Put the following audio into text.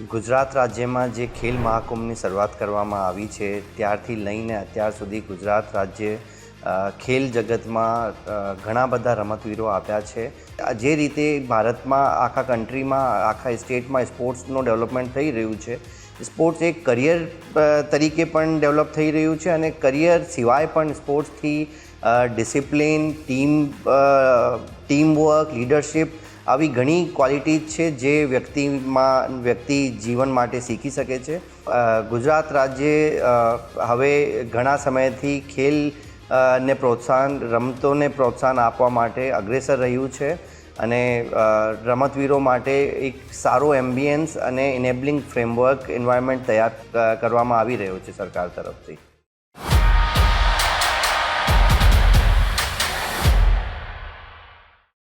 ગુજરાત રાજ્યમાં જે ખેલ મહાકુંભની શરૂઆત કરવામાં આવી છે, ત્યારથી લઈને અત્યાર સુધી ગુજરાત રાજ્ય ખેલ જગતમાં ઘણા બધા રમતવીરો આપ્યા છે. જે રીતે ભારતમાં, આખા કન્ટ્રીમાં, આખા સ્ટેટમાં સ્પોર્ટ્સનું ડેવલપમેન્ટ થઈ રહ્યું છે, સ્પોર્ટ્સ એક કરિયર તરીકે પણ ડેવલપ થઈ રહ્યું છે અને કરિયર સિવાય પણ સ્પોર્ટ્સથી discipline, team team work leadership આવી ઘણી ક્વોલિટી છે જે વ્યક્તિમાં, વ્યક્તિ જીવન માટે શીખી શકે છે. ગુજરાત રાજ્ય હવે ઘણા સમયથી ખેલ ને પ્રોત્સાહન, રમતોને પ્રોત્સાહન આપવા માટે અગ્રેસર રહ્યું છે અને રમતવીરો માટે એક સારો એમ્બિયન્સ અને ઇનેબલિંગ ફ્રેમવર્ક એન્વાયરમેન્ટ તૈયાર કરવામાં આવી રહ્યો છે સરકાર તરફથી.